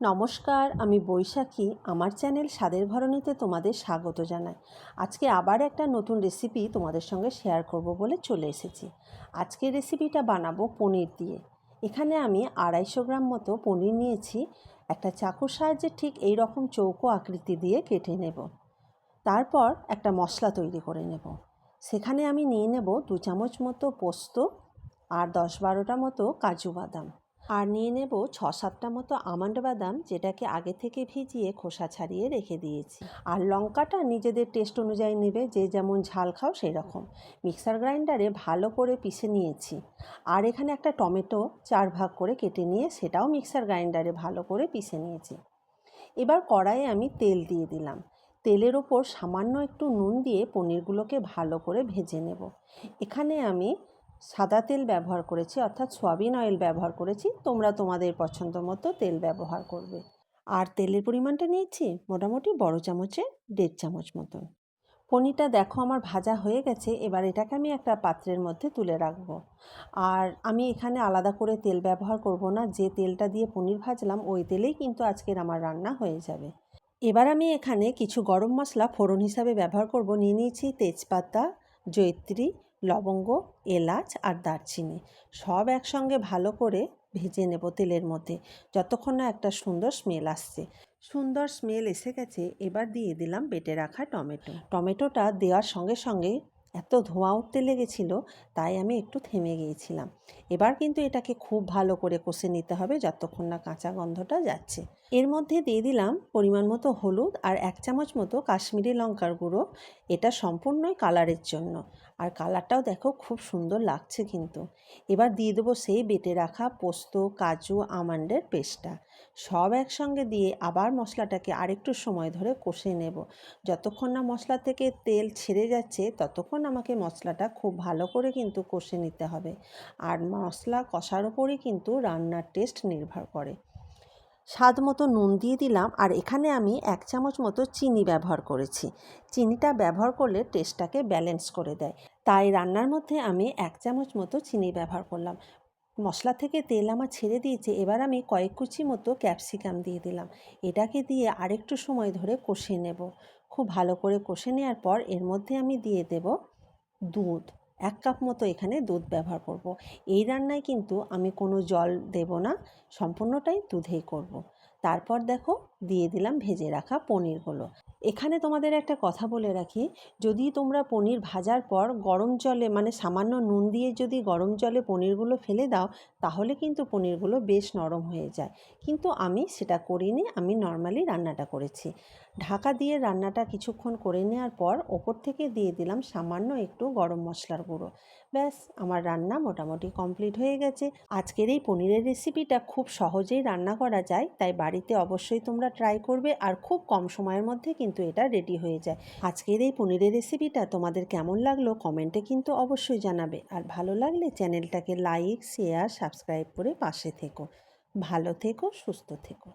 নমস্কার, আমি বৈশাখী। আমার চ্যানেল স্বাদের ভরণীতে তোমাদের স্বাগত জানাই। আজকে আবার একটা নতুন রেসিপি তোমাদের সঙ্গে শেয়ার করব বলে চলে এসেছি। আজকের রেসিপিটা বানাবো পনির দিয়ে। এখানে আমি আড়াইশো গ্রাম মতো পনির নিয়েছি। একটা চাকুর সাহায্যে ঠিক এই রকম চৌকো আকৃতি দিয়ে কেটে নেব। তারপর একটা মশলা তৈরি করে নেব। সেখানে আমি নিয়ে নেব দু চামচ মতো পোস্ত আর দশ বারোটা মতো কাজু বাদাম। আর নিয়ে নেব ছ সাতটা মতো আমন্ড বাদাম যেটাকে আগে থেকে ভিজিয়ে খোসা ছাড়িয়ে রেখে দিয়েছি। আর লঙ্কাটা নিজেদের টেস্ট অনুযায়ী নেবে, যে যেমন ঝাল খাও সেই রকম মিক্সার গ্রাইন্ডারে ভালো করে পিষে নিয়েছি। আর এখানে একটা টমেটো চার ভাগ করে কেটে নিয়ে সেটাও মিক্সার গ্রাইন্ডারে ভালো করে পিষে নিয়েছি। এবার কড়াইয়ে আমি তেল দিয়ে দিলাম। তেলের ওপর সামান্য একটু নুন দিয়ে পনিরগুলোকে ভালো করে ভেজে নেব। এখানে আমি সাদা তেল ব্যবহার করেছি, অর্থাৎ সয়াবিন অয়েল ব্যবহার করেছি, তোমরা তোমাদের পছন্দ মতো তেল ব্যবহার করবে। আর তেলের পরিমাণটা নিয়েছি মোটামুটি বড় চামচে, দেড় চামচ মতন। পনিরটা দেখো আমার ভাজা হয়ে গেছে, এবার এটাকে আমি একটা পাত্রের মধ্যে তুলে রাখব। আর আমি এখানে আলাদা করে তেল ব্যবহার করব না, যে তেলটা দিয়ে পনির ভাজলাম, ওই তেলেই কিন্তু আজকের আমার রান্না হয়ে যাবে। এবার আমি এখানে কিছু গরম মশলা ফোড়ন হিসাবে ব্যবহার করব, নিয়ে নিয়েছি তেজপাতা জৈত্রী লবঙ্গ, এলাচ আর দারচিনি সব একসঙ্গে ভালো করে ভেজে নেব তেলের মধ্যে। যতক্ষণ না একটা সুন্দর স্মেল আসছে। সুন্দর স্মেল এসে গেছে, এবার দিয়ে দিলাম বেটে রাখা টমেটো। টমেটোটা দেওয়ার সঙ্গে সঙ্গে এত ধোঁয়া উঠতে লেগেছিল, তাই আমি একটু থেমে গিয়েছিলাম। এবার কিন্তু এটাকে খুব ভালো করে কষে নিতে হবে, যতক্ষণ না কাঁচা গন্ধটা যাচ্ছে। এর মধ্যে দিয়ে দিলাম পরিমাণ মতো হলুদ আর এক চামচ মতো কাশ্মীরি লঙ্কার গুঁড়ো। এটা সম্পূর্ণই কালারের জন্য। আর কালারটাও দেখো খুব সুন্দর লাগছে কিন্তু। এবার দিয়ে দেবো সেই বেটে রাখা পোস্ত, কাজু, আমন্ডের পেস্টটা। সব একসঙ্গে দিয়ে আবার মশলাটাকে আরেকটু সময় ধরে কষে নেব। যতক্ষণ না মশলা থেকে তেল ছেড়ে যাচ্ছে, ততক্ষণ আমাকে মশলাটা খুব ভালো করে কিন্তু কষে নিতে হবে। আর মশলা কষার ওপরই কিন্তু রান্নার টেস্ট নির্ভর করে। স্বাদ মতো নুন দিয়ে দিলাম আর এখানে আমি এক চামচ মতো চিনি ব্যবহার করেছি। চিনিটা ব্যবহার করলে টেস্টটাকে ব্যালেন্স করে দেয়। তাই রান্নার মধ্যে আমি এক চামচ মতো চিনি ব্যবহার করলাম। মশলা থেকে তেল আমার ছেড়ে দিয়েছে, এবার আমি কয়েক কুচি মতো ক্যাপসিকাম দিয়ে দিলাম। এটাকে দিয়ে আরেকটু সময় ধরে কষিয়ে নেব। খুব ভালো করে কষে নেওয়ার পর এর মধ্যে আমি দিয়ে দেব দুধ। এক কাপ মতো এখানে দুধ ব্যবহার করব। এই রান্নায় কিন্তু আমি কোনো জল দেব না, সম্পূর্ণটাই দুধেই করব। তারপর দেখো দিয়ে দিলাম ভেজে রাখা পনিরগুলো। এখানে তোমাদের একটা কথা বলে রাখি, যদি তোমরা পনির ভাজার পর গরম জলে মানে সামান্য নুন দিয়ে যদি গরম জলে পনিরগুলো ফেলে দাও, তাহলে কিন্তু পনিরগুলো বেশ নরম হয়ে যায়। কিন্তু আমি সেটা করিনি, আমি নর্মালি রান্নাটা করেছি। ঢাকা দিয়ে রান্নাটা কিছুক্ষণ করে নেওয়ার পর ওপর থেকে দিয়ে দিলাম সামান্য একটু গরম মশলার গুঁড়ো। ব্যাস, আমার রান্না মোটামুটি কমপ্লিট হয়ে গেছে। আজকের এই পনিরের রেসিপিটা খুব সহজেই রান্না করা যায়, তাই বাড়িতে অবশ্যই তোমরা ট্রাই করবে আর খুব কম সময়ের মধ্যে কিন্তু এটা রেডি হয়ে যায়। আজকের এই পনিরের রেসিপিটা তোমাদের কেমন লাগল কমেন্টে কিন্তু অবশ্যই জানাবে। আর ভালো লাগলে চ্যানেলটাকে লাইক শেয়ার সাবস্ক্রাইব করে পাশে থেকো। ভালো থেকো, সুস্থ থেকো।